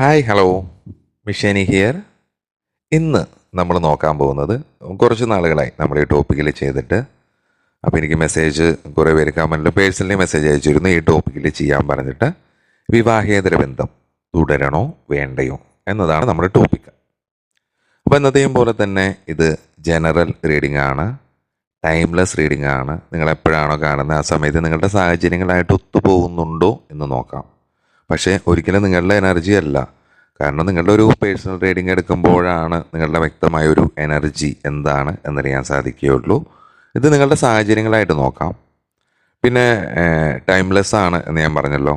Hi hello മിഷേനി here ഇന്ന് നമ്മൾ നോക്കാൻ പോകുന്നത് കുറച്ച് നാളുകളായി നമ്മൾ ഈ ടോപ്പിക്കിൽ ചെയ്തിട്ട്. അപ്പോൾ എനിക്ക് മെസ്സേജ് കുറേ പേര് കമന്റിൽ പേഴ്സണലി മെസ്സേജ് അയച്ചിരുന്നു ഈ ടോപ്പിക്കിൽ ചെയ്യാൻ പറഞ്ഞിട്ട്. വിവാഹേതര ബന്ധം തുടരണോ വേണ്ടയോ എന്നതാണ് നമ്മുടെ ടോപ്പിക്ക് അപ്പോൾ എന്നത്തെയും പോലെ തന്നെ ഇത് ജനറൽ റീഡിംഗ് ആണ്. ടൈംലെസ് റീഡിംഗ് ആണ്. നിങ്ങൾ എപ്പോഴാണോ കാണുന്നത്? ആ സമയത്ത് നിങ്ങളുടെ സാഹചര്യങ്ങളായിട്ട് ഒത്തുപോകുന്നുണ്ടോ എന്ന് നോക്കാം. പക്ഷേ ഒരിക്കലും നിങ്ങളുടെ എനർജി അല്ല. കാരണം നിങ്ങളുടെ ഒരു പേഴ്സണൽ റീഡിംഗ് എടുക്കുമ്പോഴാണ് നിങ്ങളുടെ വ്യക്തമായ ഒരു എനർജി എന്താണ് എന്നറിയാൻ സാധിക്കുകയുള്ളൂ. ഇത് നിങ്ങളുടെ സാഹചര്യങ്ങളായിട്ട് നോക്കാം. പിന്നെ ടൈംലെസ് ആണ് എന്ന് ഞാൻ പറഞ്ഞല്ലോ.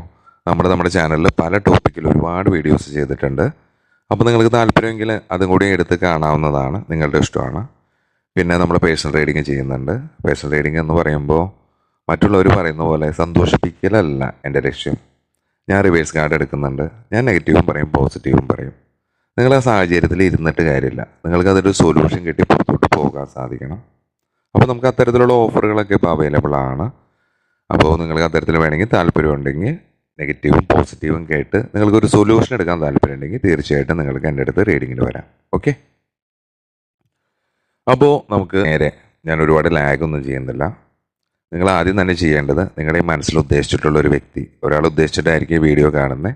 നമ്മൾ നമ്മുടെ ചാനലിൽ പല ടോപ്പിക്കിൽ ഒരുപാട് വീഡിയോസ് ചെയ്തിട്ടുണ്ട്. അപ്പോൾ നിങ്ങൾക്ക് താല്പര്യമെങ്കിൽ അതും കൂടി എടുത്ത് കാണാവുന്നതാണ് നിങ്ങളുടെ ഇഷ്ടമാണ്. പിന്നെ നമ്മൾ പേഴ്സണൽ റീഡിങ് ചെയ്യുന്നുണ്ട്. പേഴ്സണൽ റീഡിങ് എന്ന് പറയുമ്പോൾ മറ്റുള്ളവർ പറയുന്ന പോലെ സന്തോഷിപ്പിക്കലല്ല എന്റെ ലക്ഷ്യം. ഞാൻ റിവേഴ്സ് കാർഡ് എടുക്കുന്നുണ്ട്. ഞാൻ നെഗറ്റീവും പറയും പോസിറ്റീവും പറയും. നിങ്ങൾ ആ സാഹചര്യത്തിൽ ഇരുന്നിട്ട് കാര്യമില്ല. നിങ്ങൾക്ക് അതൊരു സൊല്യൂഷൻ കിട്ടി പുറത്തോട്ട് പോകാൻ സാധിക്കണം. അപ്പോൾ നമുക്ക് അത്തരത്തിലുള്ള ഓഫറുകളൊക്കെ ഇപ്പോൾ അവൈലബിൾ ആണ്. അപ്പോൾ നിങ്ങൾക്ക് അത്തരത്തിൽ വേണമെങ്കിൽ താല്പര്യമുണ്ടെങ്കിൽ നെഗറ്റീവും പോസിറ്റീവും കേട്ട് നിങ്ങൾക്കൊരു സൊല്യൂഷൻ എടുക്കാൻ താല്പര്യമുണ്ടെങ്കിൽ തീർച്ചയായിട്ടും നിങ്ങൾക്ക് എന്റെ അടുത്ത് റീഡിങ്ങിന് വരാം. ഓക്കെ അപ്പോൾ നമുക്ക് നേരെ ഞാൻ ഒരുപാട് ലാഗൊന്നും ചെയ്യുന്നില്ല. നിങ്ങൾ ആദ്യം തന്നെ ചെയ്യേണ്ടത് നിങ്ങളുടെ മനസ്സിൽ ഉദ്ദേശിച്ചിട്ടുള്ള ഒരു വ്യക്തി ഒരാൾ ഉദ്ദേശിച്ചിട്ടായിരിക്കും വീഡിയോ കാണുന്നത്.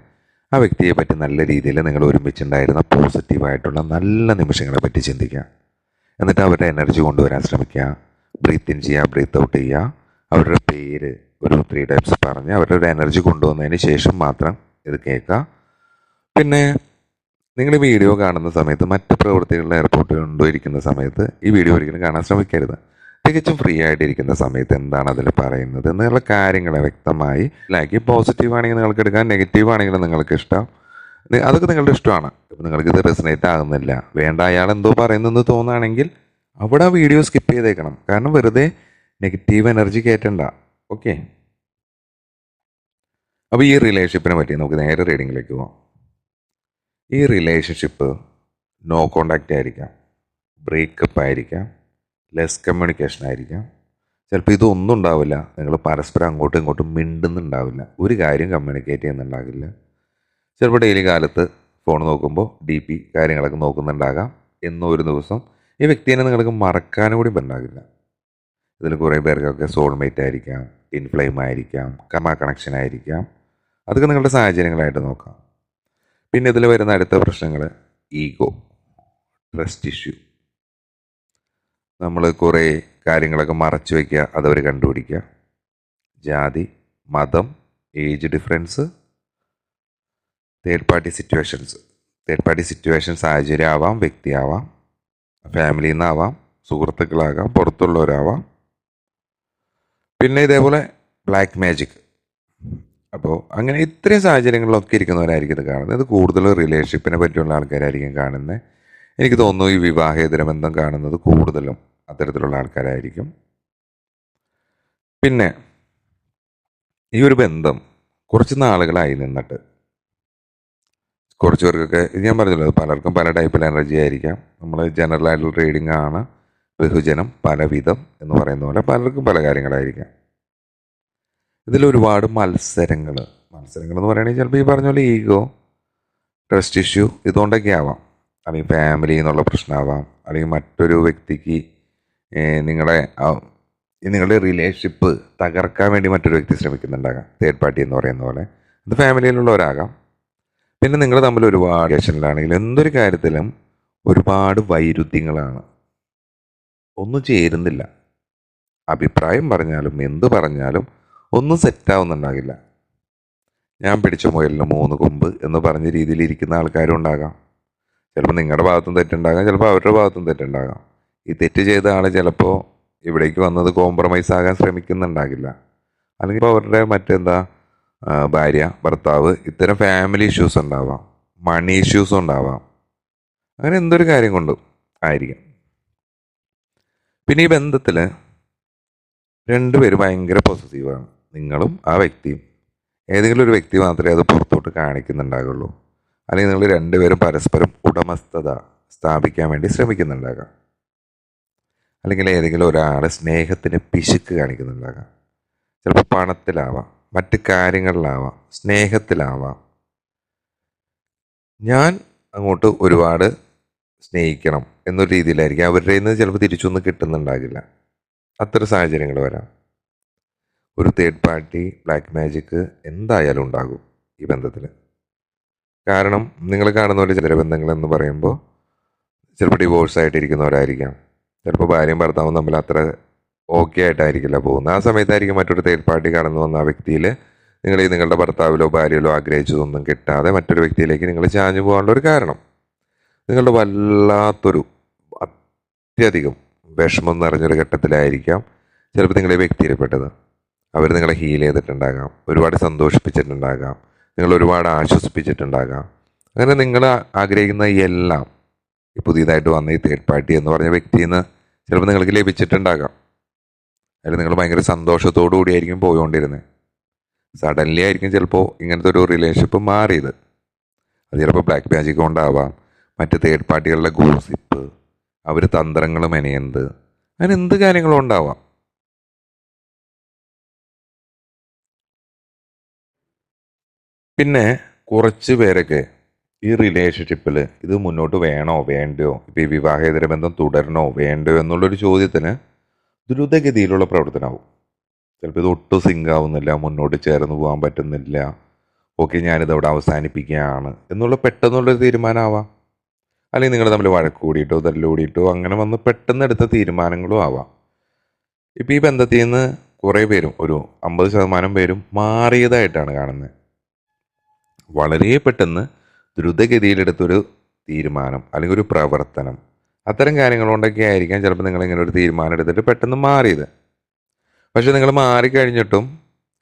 ആ വ്യക്തിയെ പറ്റി നല്ല രീതിയിൽ നിങ്ങൾ ഒരുമിച്ചുണ്ടായിരുന്ന പോസിറ്റീവായിട്ടുള്ള നല്ല നിമിഷങ്ങളെ പറ്റി ചിന്തിക്കുക. എന്നിട്ട് അവരുടെ എനർജി കൊണ്ടുവരാൻ ശ്രമിക്കുക. ബ്രീത്ത് ഇൻ ചെയ്യുക ബ്രീത്ത് ഔട്ട് ചെയ്യുക. അവരുടെ പേര് ഒരു ത്രീ ടൈംസ് പറഞ്ഞ് അവരുടെ ഒരു എനർജി കൊണ്ടുവന്നതിന് ശേഷം മാത്രം ഇത് കേൾക്കുക. പിന്നെ നിങ്ങൾ വീഡിയോ കാണുന്ന സമയത്ത് മറ്റ് പ്രവൃത്തികളിൽ ഏർപ്പെട്ടുകൊണ്ടിരിക്കുന്ന സമയത്ത് ഈ വീഡിയോ ഒരിക്കലും കാണാൻ ശ്രമിക്കരുത്. തികച്ചും ഫ്രീ ആയിട്ടിരിക്കുന്ന സമയത്ത് എന്താണ് അതിൽ പറയുന്നത് എന്നുള്ള കാര്യങ്ങളെ വ്യക്തമായി ലൈക്ക് പോസിറ്റീവ് ആണെങ്കിൽ നിങ്ങൾക്ക് എടുക്കാം നെഗറ്റീവ് ആണെങ്കിലും നിങ്ങൾക്ക് ഇഷ്ടം. അതൊക്കെ നിങ്ങളുടെ ഇഷ്ടമാണ്. നിങ്ങൾക്ക് ഇത് റെസിനേറ്റ് ആകുന്നില്ല. വേണ്ട അയാൾ എന്തോ പറയുന്നെന്ന് തോന്നുകയാണെങ്കിൽ അവിടെ വീഡിയോ സ്കിപ്പ് ചെയ്തേക്കണം. കാരണം വെറുതെ നെഗറ്റീവ് എനർജി കയറ്റണ്ട. ഓക്കെ അപ്പോൾ ഈ റിലേഷൻഷിപ്പിനെ പറ്റി നമുക്ക് നേരെ റീഡിങ്ങിലേക്ക് പോവാം. ഈ റിലേഷൻഷിപ്പ് നോ കോണ്ടാക്റ്റ് ആയിരിക്കാം. ബ്രേക്കപ്പ് ആയിരിക്കാം. ലെസ് കമ്മ്യൂണിക്കേഷൻ ആയിരിക്കാം. ചിലപ്പോൾ ഇതൊന്നും ഉണ്ടാവില്ല. നിങ്ങൾ പരസ്പരം അങ്ങോട്ടും ഇങ്ങോട്ടും മിണ്ടുന്നുണ്ടാവില്ല. ഒരു കാര്യം കമ്മ്യൂണിക്കേറ്റ് ചെയ്യുന്നുണ്ടാകില്ല. ചിലപ്പോൾ ഡെയിലി കാലത്ത് ഫോൺ നോക്കുമ്പോൾ ഡി പി കാര്യങ്ങളൊക്കെ നോക്കുന്നുണ്ടാകാം. എന്നോ ഒരു ദിവസം ഈ വ്യക്തിയെ നിങ്ങൾക്ക് മറക്കാനും കൂടി പറ്റാകില്ല ഇതിൽ കുറേ പേർക്കൊക്കെ സോൾമേറ്റ് ആയിരിക്കാം ഇൻഫ്ലെയിം ആയിരിക്കാം കമാ കണക്ഷൻ ആയിരിക്കാം. അതൊക്കെ നിങ്ങളുടെ സാഹചര്യങ്ങളായിട്ട് നോക്കാം. പിന്നെ ഇതിൽ വരുന്ന അടുത്ത പ്രശ്നങ്ങൾ ഈഗോ ട്രസ്റ്റ് ഇഷ്യൂ നമ്മൾ കുറേ കാര്യങ്ങളൊക്കെ മറച്ചു വയ്ക്കുക അതവർ കണ്ടുപിടിക്കുക. ജാതി മതം age difference third party situations third party situation സാഹചര്യം ആവാം വ്യക്തിയാവാം ഫാമിലിയിൽ നിന്നാവാം സുഹൃത്തുക്കളാകാം പുറത്തുള്ളവരാവാം. പിന്നെ ഇതേപോലെ ബ്ലാക്ക് മാജിക് അപ്പോൾ അങ്ങനെ ഇത്രയും സാഹചര്യങ്ങളിലൊക്കെ ഇരിക്കുന്നവരായിരിക്കും ഇത് കാണുന്നത്. ഇത് കൂടുതൽ റിലേഷൻഷിപ്പിനെ പറ്റിയുള്ള ആൾക്കാരായിരിക്കും കാണുന്നത്. എനിക്ക് തോന്നുന്നു ഈ വിവാഹേതര ബന്ധം കാണുന്നത് കൂടുതലും അത്തരത്തിലുള്ള ആൾക്കാരായിരിക്കും. പിന്നെ ഈ ഒരു ബന്ധം കുറച്ച് നാളുകളായി നിന്നിട്ട്. കുറച്ച് പേർക്കൊക്കെ ഞാൻ പറഞ്ഞല്ലോ പലർക്കും പല ടൈപ്പിൽ എനർജി ആയിരിക്കാം നമ്മൾ ജനറൽ ആയിട്ടുള്ള റീഡിംഗ് ആണ് ബഹുജനം പലവിധം എന്ന് പറയുന്ന പോലെ പലർക്കും പല കാര്യങ്ങളായിരിക്കാം. ഇതിൽ ഒരുപാട് മത്സരങ്ങൾ മത്സരങ്ങൾ എന്ന് പറയുകയാണെങ്കിൽ ചിലപ്പോൾ ഈ പറഞ്ഞ പോലെ ഈഗോ ട്രസ്റ്റ് ഇഷ്യൂ ഇതുകൊണ്ടൊക്കെ ആവാം അല്ലെങ്കിൽ ഫാമിലി എന്നുള്ള പ്രശ്നമാവാം. അല്ലെങ്കിൽ മറ്റൊരു വ്യക്തിക്ക് നിങ്ങളെ നിങ്ങളുടെ റിലേഷൻഷിപ്പ് തകർക്കാൻ വേണ്ടി മറ്റൊരു വ്യക്തി ശ്രമിക്കുന്നുണ്ടാകാം. തേർഡ് പാർട്ടി എന്ന് പറയുന്ന പോലെ. അത് ഫാമിലിയിലുള്ളവരാകാം പിന്നെ നിങ്ങൾ തമ്മിൽ ഒരുപാട് റിലേഷനിലാണെങ്കിൽ എന്തൊരു കാര്യത്തിലും ഒരുപാട് വൈരുദ്ധ്യങ്ങളാണ്. ഒന്നും ചേരുന്നില്ല. അഭിപ്രായം പറഞ്ഞാലും എന്ത് പറഞ്ഞാലും ഒന്നും സെറ്റാവുന്നുണ്ടാകില്ല ഞാൻ പിടിച്ച മുയലിന് മൂന്ന് കൊമ്പ് എന്ന് പറഞ്ഞ രീതിയിൽ ഇരിക്കുന്ന ആൾക്കാരും ഉണ്ടാകാം. ചിലപ്പോൾ നിങ്ങളുടെ ഭാഗത്തും തെറ്റുണ്ടാകാം ചിലപ്പോൾ അവരുടെ ഭാഗത്തും തെറ്റുണ്ടാകാം. ഈ തെറ്റ് ചെയ്ത ആൾ ചിലപ്പോൾ ഇവിടേക്ക് വന്നത് കോംപ്രമൈസ് ആകാൻ ശ്രമിക്കുന്നുണ്ടാകില്ല. അല്ലെങ്കിൽ ഇപ്പോൾ അവരുടെ മറ്റെന്താ ഭാര്യ ഭർത്താവ് ഇത്തരം ഫാമിലി ഇഷ്യൂസ് ഉണ്ടാവാം മണി ഇഷ്യൂസ് ഉണ്ടാവാം. അങ്ങനെ എന്തൊരു കാര്യം കൊണ്ടും ആയിരിക്കും. പിന്നെ ഈ ബന്ധത്തിൽ രണ്ടുപേരും ഭയങ്കര പോസിറ്റീവാണ് നിങ്ങളും ആ വ്യക്തിയും. ഏതെങ്കിലും ഒരു വ്യക്തി മാത്രമേ അത് പുറത്തോട്ട് കാണിക്കുന്നുണ്ടാകുള്ളൂ. അല്ലെങ്കിൽ നിങ്ങൾ രണ്ടുപേരും പരസ്പരം ഉടമസ്ഥത സ്ഥാപിക്കാൻ വേണ്ടി ശ്രമിക്കുന്നുണ്ടാകാം. അല്ലെങ്കിൽ ഏതെങ്കിലും ഒരാളെ സ്നേഹത്തിന് പിശുക്ക് കാണിക്കുന്നുണ്ടാകാം. ചിലപ്പോൾ പണത്തിലാവാം മറ്റ് കാര്യങ്ങളിലാവാം സ്നേഹത്തിലാവാം. ഞാൻ അങ്ങോട്ട് ഒരുപാട് സ്നേഹിക്കണം എന്നൊരു രീതിയിലായിരിക്കും. അവരുടെ നിന്ന് ചിലപ്പോൾ തിരിച്ചൊന്നും കിട്ടുന്നുണ്ടാകില്ല. അത്ര സാഹചര്യങ്ങൾ വരാം. ഒരു തേർഡ് പാർട്ടി ബ്ലാക്ക് മാജിക് എന്തായാലും ഉണ്ടാകും ഈ ബന്ധത്തിൽ. കാരണം നിങ്ങൾ കാണുന്ന പോലെ ചിലബന്ധങ്ങൾ എന്ന് പറയുമ്പോൾ ചിലപ്പോൾ ഡിവോഴ്സ് ആയിട്ടിരിക്കുന്നവരായിരിക്കാം. ചിലപ്പോൾ ഭാര്യയും ഭർത്താവും തമ്മിൽ അത്ര ഓക്കെ ആയിട്ടായിരിക്കില്ല പോകുന്നത്. ആ സമയത്തായിരിക്കും മറ്റൊരു തേർഡ് പാർട്ടി കടന്നു വന്ന ആ വ്യക്തിയിൽ നിങ്ങൾ ഈ നിങ്ങളുടെ ഭർത്താവിലോ ഭാര്യയിലോ ആഗ്രഹിച്ചതൊന്നും കിട്ടാതെ മറ്റൊരു വ്യക്തിയിലേക്ക് നിങ്ങൾ ചാഞ്ഞു പോകാനുള്ള ഒരു കാരണം. നിങ്ങളുടെ വല്ലാത്തൊരു അത്യധികം വിഷമം നിറഞ്ഞൊരു ഘട്ടത്തിലായിരിക്കാം ചിലപ്പോൾ നിങ്ങളെ വ്യക്തിയിൽപ്പെട്ടത്. അവർ നിങ്ങളെ ഹീൽ ചെയ്തിട്ടുണ്ടാകാം. ഒരുപാട് സന്തോഷിപ്പിച്ചിട്ടുണ്ടാകാം. നിങ്ങൾ ഒരുപാട് ആശ്വസിപ്പിച്ചിട്ടുണ്ടാകാം. അങ്ങനെ നിങ്ങൾ ആഗ്രഹിക്കുന്ന എല്ലാം ഈ പുതിയതായിട്ട് വന്ന ഈ തേർഡ് പാർട്ടി എന്ന് പറഞ്ഞ വ്യക്തിയിൽ നിന്ന് ചിലപ്പോൾ നിങ്ങൾക്ക് ലഭിച്ചിട്ടുണ്ടാകാം. അതിൽ നിങ്ങൾ ഭയങ്കര സന്തോഷത്തോടു കൂടിയായിരിക്കും പോയിക്കൊണ്ടിരുന്നത് സഡൻലി ആയിരിക്കും ചിലപ്പോൾ ഇങ്ങനത്തെ ഒരു റിലേഷൻഷിപ്പ് മാറിയത്. അത് ചിലപ്പോൾ ബ്ലാക്ക് മാജിക് കൊണ്ടാവാം. മറ്റ് തേർഡ് പാർട്ടികളുടെ ഗോസിപ്പ് അവർ തന്ത്രങ്ങൾ മെനയുന്നത് അങ്ങനെ എന്ത് കാര്യങ്ങളും ഉണ്ടാവാം. പിന്നെ കുറച്ച് പേരൊക്കെ ഈ റിലേഷൻഷിപ്പിൽ ഇത് മുന്നോട്ട് വേണോ വേണ്ടയോ? ഇപ്പം ഈ വിവാഹേതര ബന്ധം തുടരണോ വേണ്ടയോ എന്നുള്ളൊരു ചോദ്യത്തിന് ദ്രുതഗതിയിലുള്ള പ്രവർത്തനമാവും ചിലപ്പോൾ ഇത് ഒട്ടും സിങ്ക് ആവുന്നില്ല മുന്നോട്ട് ചേർന്ന് പോകാൻ പറ്റുന്നില്ല. ഓക്കെ ഞാനിത് അവിടെ അവസാനിപ്പിക്കുകയാണ് എന്നുള്ള പെട്ടെന്നുള്ളൊരു തീരുമാനമാവാം. അല്ലെങ്കിൽ നിങ്ങൾ തമ്മിൽ വഴക്ക് കൂടിയിട്ടോ തല്ലുകൂടിയിട്ടോ അങ്ങനെ വന്ന് പെട്ടെന്ന് എടുത്ത തീരുമാനങ്ങളും ആവാം. ഇപ്പം ഈ ബന്ധത്തിൽ നിന്ന് കുറേ പേരും ഒരു അമ്പത് ശതമാനം പേരും മാറിയതായിട്ടാണ് കാണുന്നത്. വളരെ പെട്ടെന്ന് ദ്രുതഗതിയിലെടുത്തൊരു തീരുമാനം അല്ലെങ്കിൽ ഒരു പ്രവർത്തനം. അത്തരം കാര്യങ്ങൾ കൊണ്ടൊക്കെ ആയിരിക്കാം ചിലപ്പോൾ നിങ്ങൾ ഇങ്ങനെ ഒരു തീരുമാനം എടുത്തിട്ട് പെട്ടെന്ന് മാറിയത്. പക്ഷേ നിങ്ങൾ മാറിക്കഴിഞ്ഞിട്ടും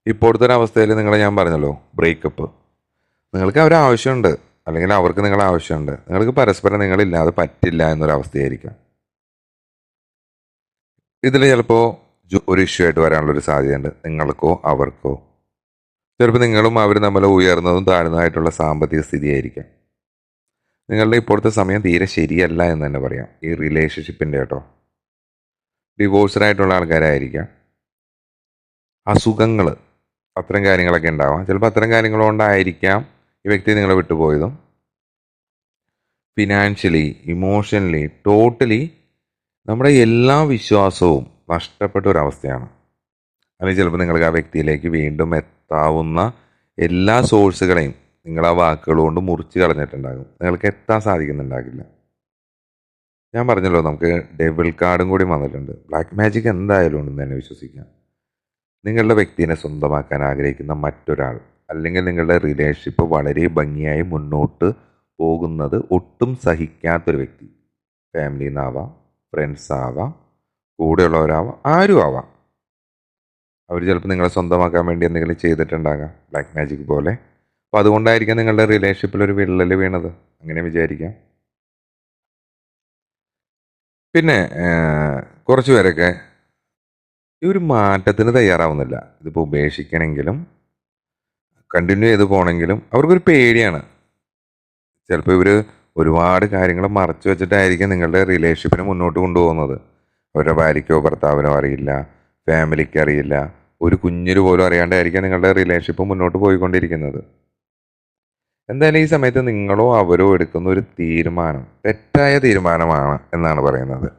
ഇപ്പോഴത്തെ ഒരു അവസ്ഥയിൽ നിങ്ങൾ ഞാൻ പറഞ്ഞല്ലോ ബ്രേക്കപ്പ് നിങ്ങൾക്ക് അവർ ആവശ്യമുണ്ട് അല്ലെങ്കിൽ അവർക്ക് നിങ്ങൾ ആവശ്യമുണ്ട്. നിങ്ങൾക്ക് പരസ്പരം നിങ്ങളില്ലാതെ പറ്റില്ല എന്നൊരവസ്ഥയായിരിക്കാം ഇതിൽ ചിലപ്പോൾ ഒരു ഇഷ്യൂ ആയിട്ട് വരാനുള്ളൊരു സാധ്യതയുണ്ട്. നിങ്ങൾക്കോ അവർക്കോ. ചിലപ്പോൾ നിങ്ങളും അവർ തമ്മിൽ ഉയർന്നതും താഴ്ന്നതായിട്ടുള്ള സാമ്പത്തിക സ്ഥിതിയായിരിക്കാം. നിങ്ങളുടെ ഇപ്പോഴത്തെ സമയം തീരെ ശരിയല്ല എന്ന് തന്നെ പറയാം. ഈ റിലേഷൻഷിപ്പിന്റെ കേട്ടോ. ഡിവോഴ്സ്ഡായിട്ടുള്ള ആൾക്കാരായിരിക്കാം. അസുഖങ്ങൾ അത്തരം കാര്യങ്ങളൊക്കെ ഉണ്ടാവാം. ചിലപ്പോൾ അത്തരം കാര്യങ്ങൾ കൊണ്ടായിരിക്കാം ഈ വ്യക്തി നിങ്ങളെ വിട്ടുപോയതും. ഫിനാൻഷ്യലി ഇമോഷണലി ടോട്ടലി നമ്മുടെ എല്ലാ വിശ്വാസവും നഷ്ടപ്പെട്ട ഒരവസ്ഥയാണ് അല്ലെങ്കിൽ ചിലപ്പോൾ നിങ്ങൾക്ക് ആ വ്യക്തിയിലേക്ക് വീണ്ടും എത്താവുന്ന എല്ലാ സോഴ്സുകളെയും നിങ്ങൾ ആ വാക്കുകൾ കൊണ്ട് മുറിച്ച് കളഞ്ഞിട്ടുണ്ടാകും. നിങ്ങൾക്ക് എത്താൻ സാധിക്കുന്നുണ്ടാകില്ല. ഞാൻ പറഞ്ഞല്ലോ നമുക്ക് ഡെബിൾ കാർഡും കൂടി വന്നിട്ടുണ്ട്. ബ്ലാക്ക് മാജിക് എന്തായാലും ഉണ്ടെന്ന് തന്നെ വിശ്വസിക്കാം. നിങ്ങളുടെ വ്യക്തിനെ സ്വന്തമാക്കാൻ ആഗ്രഹിക്കുന്ന മറ്റൊരാൾ അല്ലെങ്കിൽ നിങ്ങളുടെ റിലേഷൻഷിപ്പ് വളരെ ഭംഗിയായി മുന്നോട്ട് പോകുന്നത് ഒട്ടും സഹിക്കാത്തൊരു വ്യക്തി. ഫാമിലിയിൽ നിന്നാവാം ഫ്രണ്ട്സ് ആവാം കൂടെയുള്ളവരാവാം ആരും ആവാം. അവർ ചിലപ്പോൾ നിങ്ങളെ സ്വന്തമാക്കാൻ വേണ്ടി എന്തെങ്കിലും ചെയ്തിട്ടുണ്ടാകാം ബ്ലാക്ക് മാജിക് പോലെ. അപ്പോൾ അതുകൊണ്ടായിരിക്കാം നിങ്ങളുടെ റിലേഷൻഷിപ്പിൽ ഒരു വിള്ളൽ വീണത്. അങ്ങനെ വിചാരിക്കാം. പിന്നെ കുറച്ച് പേരൊക്കെ ഈ ഒരു മാറ്റത്തിന് തയ്യാറാവുന്നില്ല. ഇതിപ്പോൾ ഉപേക്ഷിക്കണമെങ്കിലും കണ്ടിന്യൂ ചെയ്ത് പോകണമെങ്കിലും അവർക്കൊരു പേടിയാണ്. ചിലപ്പോൾ ഇവർ ഒരുപാട് കാര്യങ്ങൾ മറച്ചു വെച്ചിട്ടായിരിക്കും നിങ്ങളുടെ റിലേഷൻഷിപ്പിനെ മുന്നോട്ട് കൊണ്ടുപോകുന്നത്. അവരുടെ ഭാര്യയ്ക്കോ ഭർത്താവിനോ അറിയില്ല. ഫാമിലിക്ക് അറിയില്ല ഒരു കുഞ്ഞിന് പോലും അറിയാണ്ടായിരിക്കാം നിങ്ങളുടെ റിലേഷൻഷിപ്പ് മുന്നോട്ട് പോയിക്കൊണ്ടിരിക്കുന്നത്. എന്തായാലും ഈ സമയത്ത് നിങ്ങളോ അവരോ എടുക്കുന്ന ഒരു തീരുമാനം തെറ്റായ തീരുമാനമാണ് എന്നാണ് പറയുന്നത്.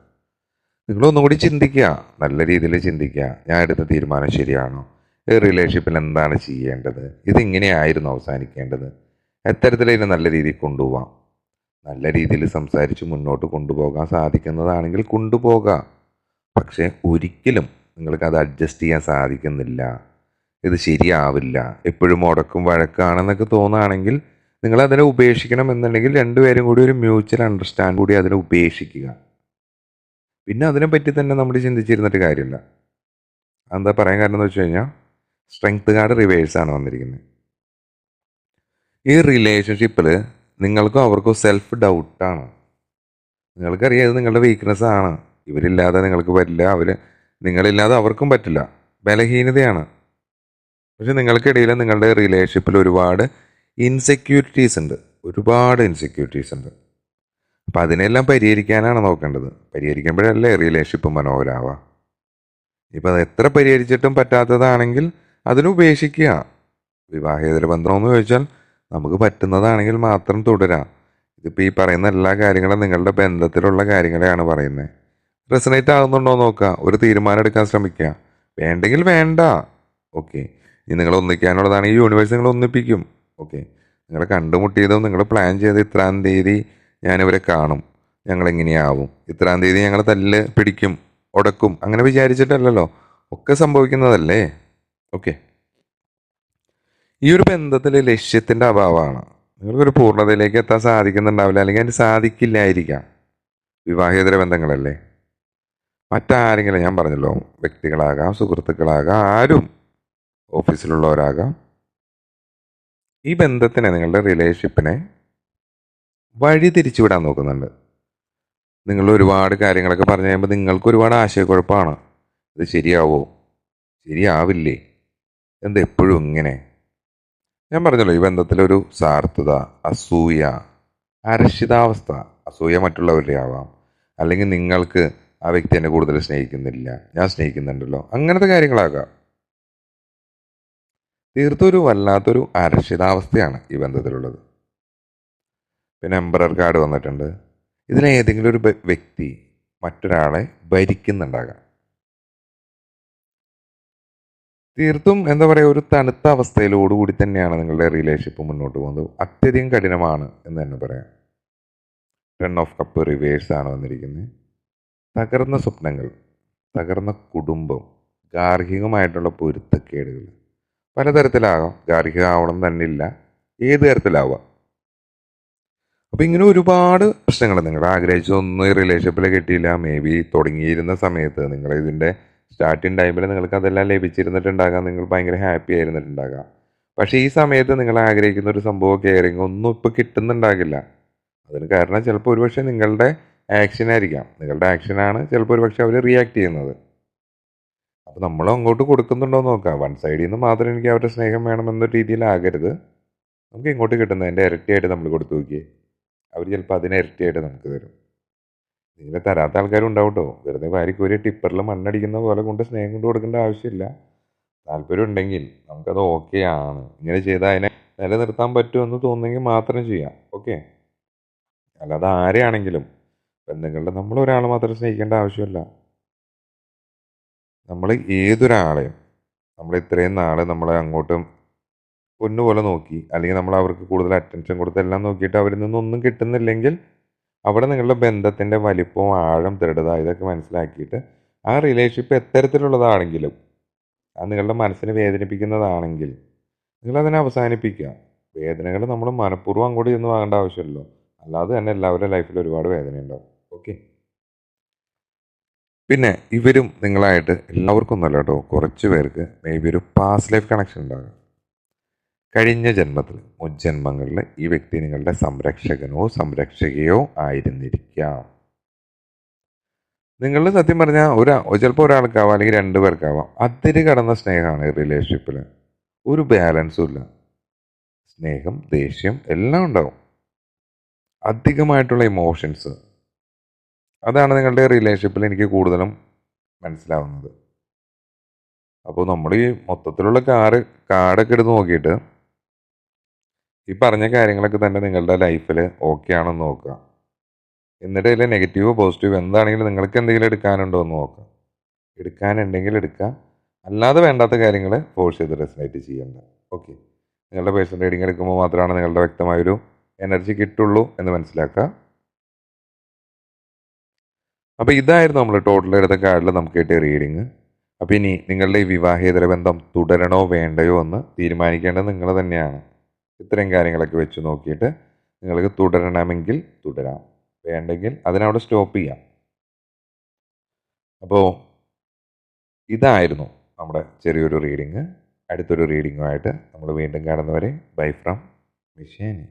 നിങ്ങളൊന്നുകൂടി ചിന്തിക്കുക നല്ല രീതിയിൽ ചിന്തിക്കുക. ഞാൻ എടുത്ത തീരുമാനം ശരിയാണോ? ഈ റിലേഷൻഷിപ്പിൽ എന്താണ് ചെയ്യേണ്ടത്? ഇതിങ്ങനെയായിരുന്നു അവസാനിക്കേണ്ടത്. എത്തരത്തിലതിനെ നല്ല രീതിയിൽ കൊണ്ടുപോകാം നല്ല രീതിയിൽ സംസാരിച്ച് മുന്നോട്ട് കൊണ്ടുപോകാൻ സാധിക്കുന്നതാണെങ്കിൽ കൊണ്ടുപോകാം. പക്ഷേ ഒരിക്കലും നിങ്ങൾക്ക് അത് അഡ്ജസ്റ്റ് ചെയ്യാൻ സാധിക്കുന്നില്ല. ഇത് ശരിയാവില്ല. എപ്പോഴും മുടക്കും വഴക്കാണെന്നൊക്കെ തോന്നുകയാണെങ്കിൽ നിങ്ങൾ അതിനെ ഉപേക്ഷിക്കണം എന്നുണ്ടെങ്കിൽ രണ്ടുപേരും കൂടി ഒരു മ്യൂച്വൽ അണ്ടർസ്റ്റാൻഡ് കൂടി അതിനെ ഉപേക്ഷിക്കുക. പിന്നെ അതിനെപ്പറ്റി തന്നെ നമ്മൾ ചിന്തിച്ചിരുന്നിട്ട് കാര്യമില്ല. എന്താ പറയാൻ കാരണം എന്ന് വെച്ച് കഴിഞ്ഞാൽ സ്ട്രെങ്ത് കാർഡ് റിവേഴ്സാണ് വന്നിരിക്കുന്നത്. ഈ റിലേഷൻഷിപ്പിൽ നിങ്ങൾക്കും അവർക്കും സെൽഫ് ഡൗട്ടാണ് നിങ്ങൾക്കറിയാം ഇത് നിങ്ങളുടെ വീക്ക്നെസ് ആണ്. ഇവരില്ലാതെ നിങ്ങൾക്ക് പറ്റില്ല അവർ നിങ്ങളില്ലാതെ അവർക്കും പറ്റില്ല. ബലഹീനതയാണ്. പക്ഷെ നിങ്ങൾക്കിടയിൽ നിങ്ങളുടെ റിലേഷൻഷിപ്പിൽ ഒരുപാട് ഇൻസെക്യൂരിറ്റീസ് ഉണ്ട്. ഒരുപാട് ഇൻസെക്യൂരിറ്റീസ് ഉണ്ട്. അപ്പം അതിനെല്ലാം പരിഹരിക്കാനാണ് നോക്കേണ്ടത്. പരിഹരിക്കുമ്പോഴല്ലേ റിലേഷൻഷിപ്പ് മനോഹരാവുക. ഇപ്പം അത് എത്ര പരിഹരിച്ചിട്ടും പറ്റാത്തതാണെങ്കിൽ അതിനുപേക്ഷിക്കുക വിവാഹേതര ബന്ധമെന്ന് ചോദിച്ചാൽ നമുക്ക് പറ്റുന്നതാണെങ്കിൽ മാത്രം തുടരാം. ഇതിപ്പോൾ ഈ പറയുന്ന എല്ലാ കാര്യങ്ങളും നിങ്ങളുടെ ബന്ധത്തിലുള്ള കാര്യങ്ങളെയാണ് പറയുന്നത്. റെസനേറ്റ് ആകുന്നുണ്ടോ നോക്കുക. ഒരു തീരുമാനം എടുക്കാൻ ശ്രമിക്കുക. വേണ്ടെങ്കിൽ വേണ്ട. ഓക്കെ ഇനി നിങ്ങൾ ഒന്നിക്കാനുള്ളതാണ്. ഈ യൂണിവേഴ്സ് നിങ്ങൾ ഒന്നിപ്പിക്കും. ഓക്കെ നിങ്ങൾ കണ്ടുമുട്ടിയതും നിങ്ങൾ പ്ലാൻ ചെയ്ത് ഇത്രാം തീയതി ഞാനിവരെ കാണും. ഞങ്ങൾ എങ്ങനെയാവും ഇത്രാം തീയതി ഞങ്ങൾ തല്ല് പിടിക്കും ഉടക്കും അങ്ങനെ വിചാരിച്ചിട്ടല്ലല്ലോ. ഒക്കെ സംഭവിക്കുന്നതല്ലേ? ഓക്കെ ഈ ഒരു ബന്ധത്തിൽ ലക്ഷ്യത്തിന്റെ അഭാവമാണ്. നിങ്ങൾക്കൊരു പൂർണതയിലേക്ക് എത്താൻ സാധിക്കുന്നുണ്ടാവില്ല. അല്ലെങ്കിൽ അതിന് സാധിക്കില്ലായിരിക്കാം. വിവാഹേതര ബന്ധങ്ങളല്ലേ? മറ്റാരെങ്കിലും ഞാൻ പറഞ്ഞല്ലോ വ്യക്തികളാകാം സുഹൃത്തുക്കളാകാം ആരും ഓഫീസിലുള്ളവരാകാം. ഈ ബന്ധത്തിനെ നിങ്ങളുടെ റിലേഷൻഷിപ്പിനെ വഴി തിരിച്ചുവിടാൻ നോക്കുന്നുണ്ട്. നിങ്ങൾ ഒരുപാട് കാര്യങ്ങളൊക്കെ പറഞ്ഞു കഴിയുമ്പോൾ നിങ്ങൾക്ക് ഒരുപാട് ആശയക്കുഴപ്പമാണ്. ഇത് ശരിയാവോ? ശരിയാവില്ലേ? എന്ത് എപ്പോഴും ഇങ്ങനെ? ഞാൻ പറഞ്ഞല്ലോ ഈ ബന്ധത്തിലൊരു സാർത്ഥത അസൂയ അരക്ഷിതാവസ്ഥ അസൂയ മറ്റുള്ളവരുടെ ആവാം. അല്ലെങ്കിൽ നിങ്ങൾക്ക് ആ വ്യക്തി എന്നെ കൂടുതൽ സ്നേഹിക്കുന്നില്ല. ഞാൻ സ്നേഹിക്കുന്നുണ്ടല്ലോ. അങ്ങനത്തെ കാര്യങ്ങളാകാം. തീർത്തൊരു വല്ലാത്തൊരു അരക്ഷിതാവസ്ഥയാണ് ഈ ബന്ധത്തിലുള്ളത്. പിന്നെ എംബറർ കാർഡ് വന്നിട്ടുണ്ട്. ഇതിനെ ഏതെങ്കിലും ഒരു വ്യക്തി മറ്റൊരാളെ ഭരിക്കുന്നുണ്ടാകാം. തീർത്തും എന്താ പറയുക ഒരു തണുത്ത അവസ്ഥയിലോടുകൂടി തന്നെയാണ് നിങ്ങളുടെ റിലേഷൻഷിപ്പ് മുന്നോട്ട് പോകുന്നത്. അത്യധികം കഠിനമാണ് എന്ന് തന്നെ പറയാം. ടെൺ ഓഫ് കപ്പ് റിവേഴ്സ് ആണ് വന്നിരിക്കുന്നത്. തകർന്ന സ്വപ്നങ്ങൾ തകർന്ന കുടുംബം ഗാർഹികമായിട്ടുള്ള പൊരുത്തക്കേടുകൾ. പലതരത്തിലാകാം. ഗാർഹികമാവണം തന്നെ ഇല്ല ഏത് തരത്തിലാവാം? അപ്പം ഇങ്ങനെ ഒരുപാട് പ്രശ്നങ്ങൾ നിങ്ങൾ ആഗ്രഹിച്ചൊന്നും റിലേഷൻഷിപ്പിൽ കിട്ടിയില്ല. മേ ബി തുടങ്ങിയിരുന്ന സമയത്ത് നിങ്ങൾ ഇതിന്റെ സ്റ്റാർട്ടിങ് ടൈമിൽ നിങ്ങൾക്ക് അതെല്ലാം ലഭിച്ചിരുന്നിട്ടുണ്ടാകാം. നിങ്ങൾ ഭയങ്കര ഹാപ്പി ആയിരുന്നിട്ടുണ്ടാകാം. പക്ഷേ ഈ സമയത്ത് നിങ്ങൾ ആഗ്രഹിക്കുന്ന ഒരു സംഭവം കെയറിങ് ഒന്നും ഇപ്പോൾ കിട്ടുന്നുണ്ടാകില്ല. അതിന് കാരണം ചിലപ്പോൾ ഒരുപക്ഷെ നിങ്ങളുടെ ആക്ഷൻ ആയിരിക്കാം. നിങ്ങളുടെ ആക്ഷനാണ് ചിലപ്പോൾ ഒരുപക്ഷെ അവർ റിയാക്ട് ചെയ്യുന്നത്. അപ്പോൾ നമ്മൾ അങ്ങോട്ട് കൊടുക്കുന്നുണ്ടോ എന്ന് നോക്കാം. വൺ സൈഡിൽ നിന്ന് മാത്രം എനിക്ക് അവരുടെ സ്നേഹം വേണമെന്ന രീതിയിലാകരുത് നമുക്ക് ഇങ്ങോട്ട് കിട്ടുന്നതിന്റെ ഇരട്ടിയായിട്ട് നമ്മൾ കൊടുത്തു നോക്കിയേ. അവർ ചിലപ്പോൾ ഇരട്ടി ഇരട്ടിയായിട്ട് നമുക്ക് തരും. ഇങ്ങനെ തരാത്ത ആൾക്കാരും ഉണ്ടാവട്ടോ വെറുതെ വാരിക്കോരി ടിപ്പറിൽ മണ്ണടിക്കുന്ന പോലെ കൊണ്ട് സ്നേഹം കൊണ്ട് കൊടുക്കേണ്ട ആവശ്യമില്ല. താല്പര്യം ഉണ്ടെങ്കിൽ നമുക്കത് ഓക്കെ ആണ്. ഇങ്ങനെ ചെയ്താൽ അതിനെ നിലനിർത്താൻ പറ്റുമെന്ന് തോന്നുന്നെങ്കിൽ മാത്രം ചെയ്യാം. ഓക്കെ അല്ലാതെ ആരെയാണെങ്കിലും ബന്ധങ്ങളുടെ നമ്മൾ ഒരാളെ മാത്രം സ്നേഹിക്കേണ്ട ആവശ്യമില്ല. നമ്മൾ ഏതൊരാളെയും നമ്മൾ ഇത്രയും നാൾ നമ്മളെ അങ്ങോട്ടും പൊന്നുപോലെ നോക്കി അല്ലെങ്കിൽ നമ്മൾ അവർക്ക് കൂടുതൽ അറ്റൻഷൻ കൊടുത്ത് എല്ലാം നോക്കിയിട്ട് അവരിൽ നിന്നൊന്നും കിട്ടുന്നില്ലെങ്കിൽ അവിടെ നിങ്ങളുടെ ബന്ധത്തിന്റെ വലിപ്പവും ആഴം ദൃഢത ഇതൊക്കെ മനസ്സിലാക്കിയിട്ട് ആ റിലേഷൻഷിപ്പ് എത്തരത്തിലുള്ളതാണെങ്കിലും അത് നിങ്ങളുടെ മനസ്സിനെ വേദനിപ്പിക്കുന്നതാണെങ്കിൽ നിങ്ങളതിനെ അവസാനിപ്പിക്കുക. വേദനകൾ നമ്മൾ മനഃപൂർവം അങ്ങോട്ട് ചെന്ന് വാങ്ങേണ്ട ആവശ്യമില്ലല്ലോ. അല്ലാതെ തന്നെ എല്ലാവരുടെ ലൈഫിൽ ഒരുപാട് വേദന ഉണ്ടാവും ഓക്കെ. പിന്നെ ഇവരും നിങ്ങളായിട്ട് എല്ലാവർക്കും ഒന്നല്ല കേട്ടോ കുറച്ച് പേർക്ക് മേ ബി ഒരു പാസ്റ്റ് ലൈഫ് കണക്ഷൻ ഉണ്ടാകും. കഴിഞ്ഞ ജന്മത്തിൽ മുജ്ജന്മങ്ങളിൽ ഈ വ്യക്തി നിങ്ങളുടെ സംരക്ഷകനോ സംരക്ഷകയോ ആയിരുന്നിരിക്കാം. നിങ്ങൾ സത്യം പറഞ്ഞാൽ ഒരു ചിലപ്പോൾ ഒരാൾക്കാവാം അല്ലെങ്കിൽ രണ്ടു പേർക്കാവാം അതിര് കടന്ന സ്നേഹമാണ് റിലേഷൻഷിപ്പിൽ ഒരു ബാലൻസും ഇല്ല. സ്നേഹം ദേഷ്യം എല്ലാം ഉണ്ടാവും. അധികമായിട്ടുള്ള ഇമോഷൻസ് അതാണ് നിങ്ങളുടെ റിലേഷൻഷിപ്പിൽ എനിക്ക് കൂടുതലും മനസ്സിലാവുന്നത്. അപ്പോൾ നമ്മൾ ഈ മൊത്തത്തിലുള്ള കാറ് കാർഡൊക്കെ എടുത്ത് നോക്കിയിട്ട് ഈ പറഞ്ഞ കാര്യങ്ങളൊക്കെ തന്നെ നിങ്ങളുടെ ലൈഫിൽ ഓക്കെ ആണെന്ന് നോക്കുക. എന്നിട്ട് ഇതിൽ നെഗറ്റീവ് പോസിറ്റീവ് എന്താണെങ്കിലും നിങ്ങൾക്ക് എന്തെങ്കിലും എടുക്കാനുണ്ടോ എന്ന് നോക്കുക. എടുക്കാനുണ്ടെങ്കിൽ എടുക്കുക. അല്ലാതെ വേണ്ടാത്ത കാര്യങ്ങൾ ഫോഴ്സ് ചെയ്ത് റെസിനേറ്റ് ചെയ്യണ്ട. ഓക്കെ നിങ്ങളുടെ പേഴ്സണൽ റീഡിങ് എടുക്കുമ്പോൾ മാത്രമാണ് നിങ്ങളുടെ വ്യക്തമായൊരു എനർജി കിട്ടുള്ളൂ എന്ന് മനസ്സിലാക്കുക. അപ്പോൾ ഇതായിരുന്നു നമ്മൾ ടോട്ടൽ എടുത്ത കാർഡിൽ നമുക്ക് കിട്ടിയ റീഡിങ് അപ്പോൾ ഇനി നിങ്ങളുടെ ഈ വിവാഹേതര ബന്ധം തുടരണോ വേണ്ടയോ എന്ന് തീരുമാനിക്കേണ്ടത് നിങ്ങൾ തന്നെയാണ്. ഇത്രയും കാര്യങ്ങളൊക്കെ വെച്ച് നോക്കിയിട്ട് നിങ്ങൾക്ക് തുടരണമെങ്കിൽ തുടരാം. വേണ്ടെങ്കിൽ അതിനവിടെ സ്റ്റോപ്പ് ചെയ്യാം. അപ്പോൾ ഇതായിരുന്നു നമ്മുടെ ചെറിയൊരു റീഡിങ് അടുത്തൊരു റീഡിങ്ങുമായിട്ട് നമ്മൾ വീണ്ടും കാണുന്നവരെ ബൈ ഫ്രം മിഷേനി